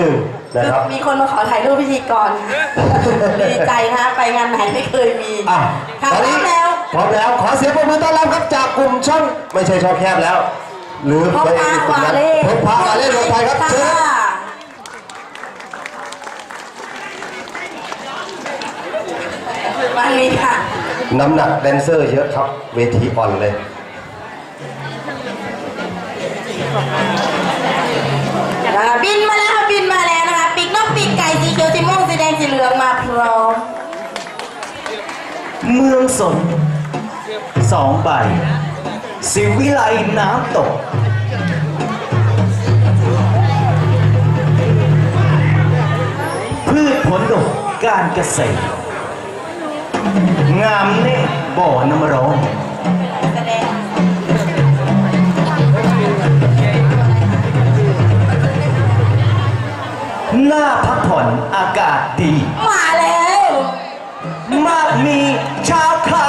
หนึ่งนะครับ มีคนมาขอถ่ายรูปพิธีกร ดีใจนะ ไปงานไหนไม่เคยมีอะค่ะตอนพร้อนี้มแล้ว พร้อมแล้ว ขอเสียงปรบมือต้อนรับครับจากกลุ่มช่อง ไม่ใช่ช่องแคบแล้ว หรือพบไปพาอีกกลุ่มวานั้นเล่พบพาวาเล่รวมไทยครับเชิญครับมาเลยค่ะ น้ำหนักแดนเซอร์เยอะครับ เวทีอ่อนเลยอ่าบินมาแล้ เหลืองมาพร้อม เมืองสนสองใบสิวิไลน้ำตก พืชผลดกการเกษตรงามเน่บ่อน้ำร้อน หน้าพักผ่อนอากาศดี มาแล้ว มากมีชาวเขา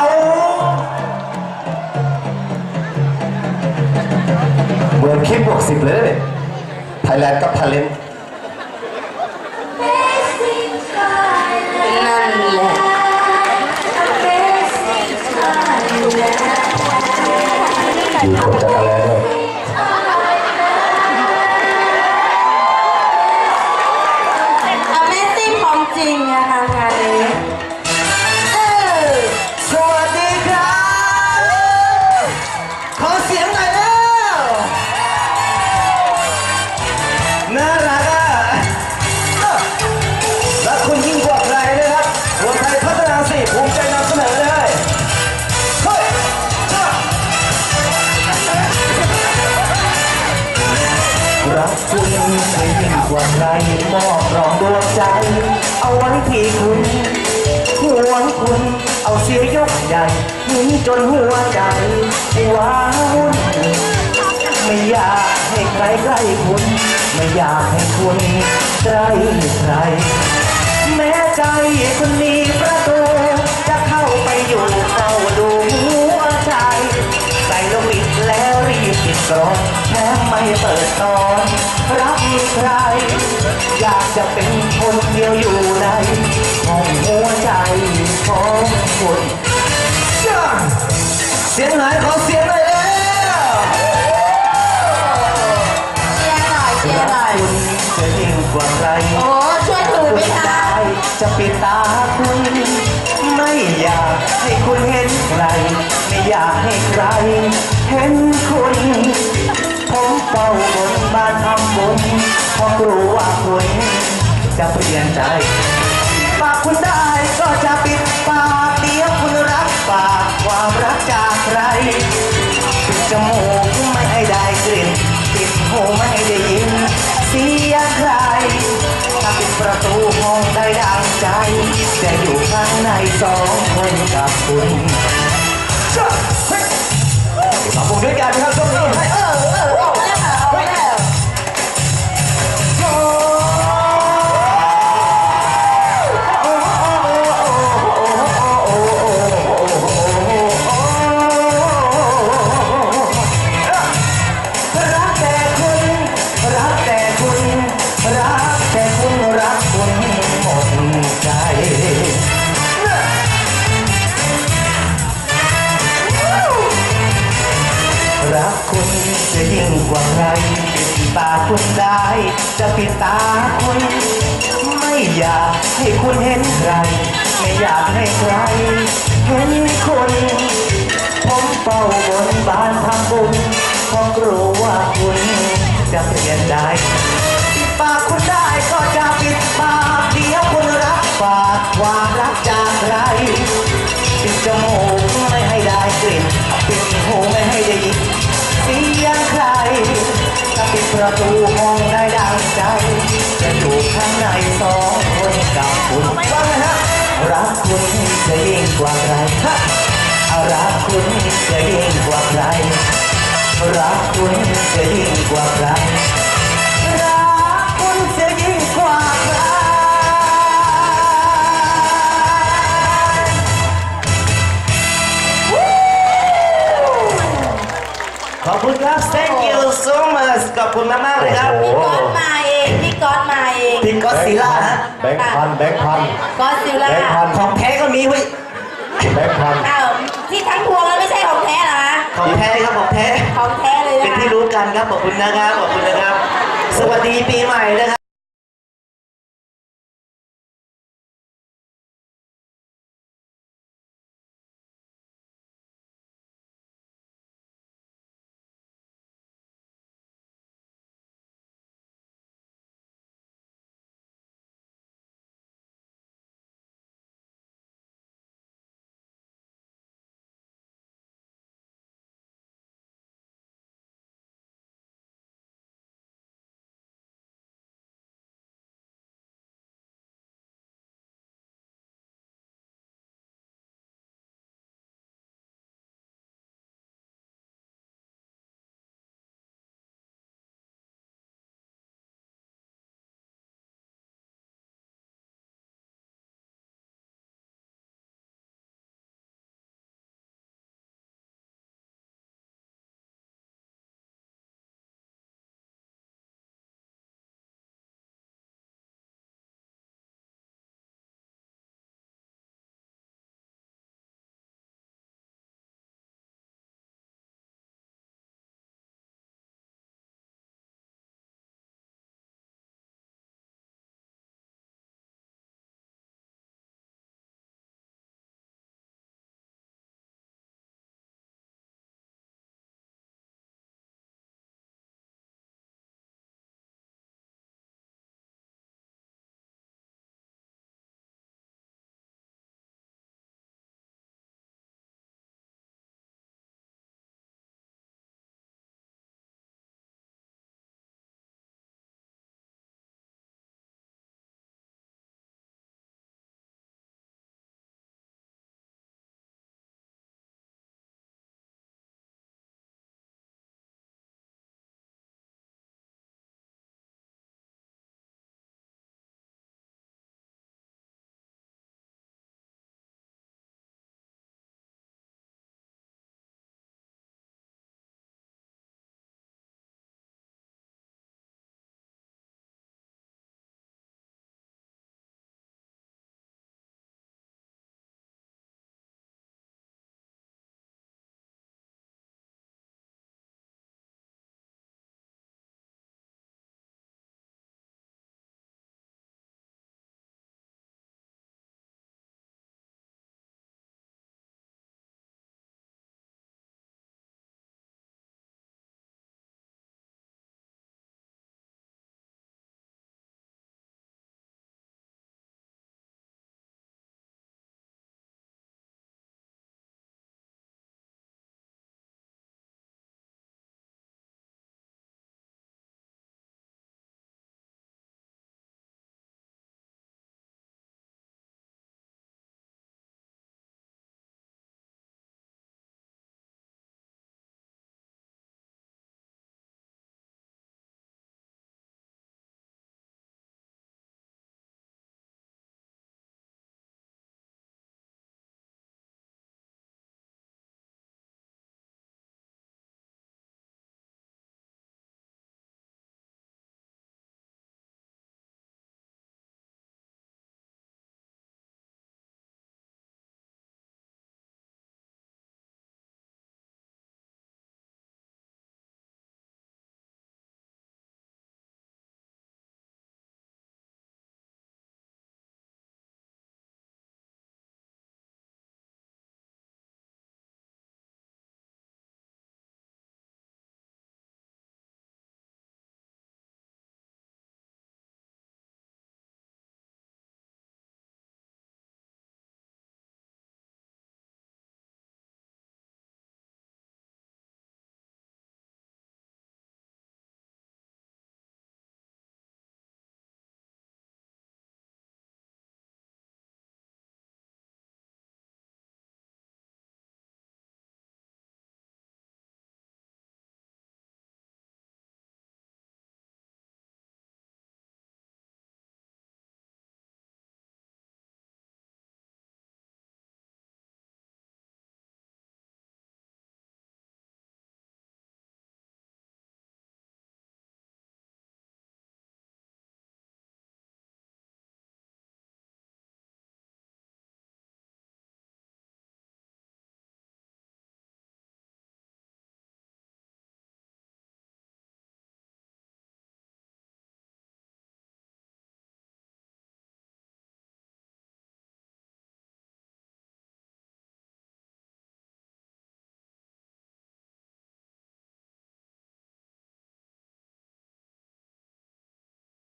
เหมือนคลิปบวกสิบเลยไทยแลนด์กับทาเลนนั่นแหละอยู่คนจากอ รักคุณไม่ยิ่งกว่าใครมอบรองดวงใจ เอาไว้ที่คุณห่วงคุณเอาเสียยกใหญ่หึงจนหัวใจว้าวุ่นไม่อยากให้ใครใกล้คุณ ไม่อยากให้คุณใกล้ใคร แม้ใจคุณมีประตูจะเข้าไปอยู่เข้าดูหัวใจใส่ลงปิดแล้วรีบปิดกรอน เปิดตอนรับใคร อยากจะเป็นคนเดียวอยู่ในห้องหัวใจของคุณจ้าเสียงไหนขอเสียงหน่อยแล้วเชียร์หน่อยเชียร์หน่อยคุณจะยิ่งกว่าใครโอ้ช่วยถือไหมคะได้จะปิดตาคุณไม่อยากให้คุณเห็นใคร ไม่อยากให้ใคร เห็นคุณผม เฝ้าบนบ้านทำบุญเพราะกลัวว่าคุณจะเปลี่ยนใจ ปากคุณได้ก็จะปิดปากเดียวคุณรับปากความรักจากใครปิดจมูกไม่ให้ได้กลิ่นปิดหูไม่ให้ได้ยิน เสียงใครถ้าปิดประตูห้องได้ดังใจ จะอยู่ข้างในสองคนกับคุณจ้าเฮ้ยมาบุกด้วยกันครับช่วงนี้ งกว่าใครปิดตาคุณได้ จะปิดตาคุณ ไม่อยากให้คุณเห็นใคร ไม่อยากให้ใคร เห็นคุณผมเฝ้าบนบานทำบุญเพราะกลัวว่าคุณจะเปลี่ยนใจปิดปากคุณได้ก็จะปิด ข้างในสองคนกับคุณว่าไงฮะรักคุณจะยิ่งกว่าใครฮะเอารักคุณจะยิ่งกว่าใครรักคุณจะยิ่งกว่าใคร อบคุณครับ thank you so much ขอบคุณมากๆเลยครับโอ้พี่โหกอนมาเองพี่ก๊อตมาเองพี่ก็อดซิลล่าฮะ แบงค์พันแบงค์พัน ก๊อตซิลล่าแบงค์พัน ของแท้ก็มีเว้ย แบงค์พัน อ้าวที่ทั้งพวงแล้วไม่ใช่ของแท้เหรอคะของแท้ครับของแท้ ของแท้เลยเป็นนะคะ ที่รู้กันครับ ขอบคุณนะครับ ขอบคุณนะครับ สวัสดีปีใหม่นะครับ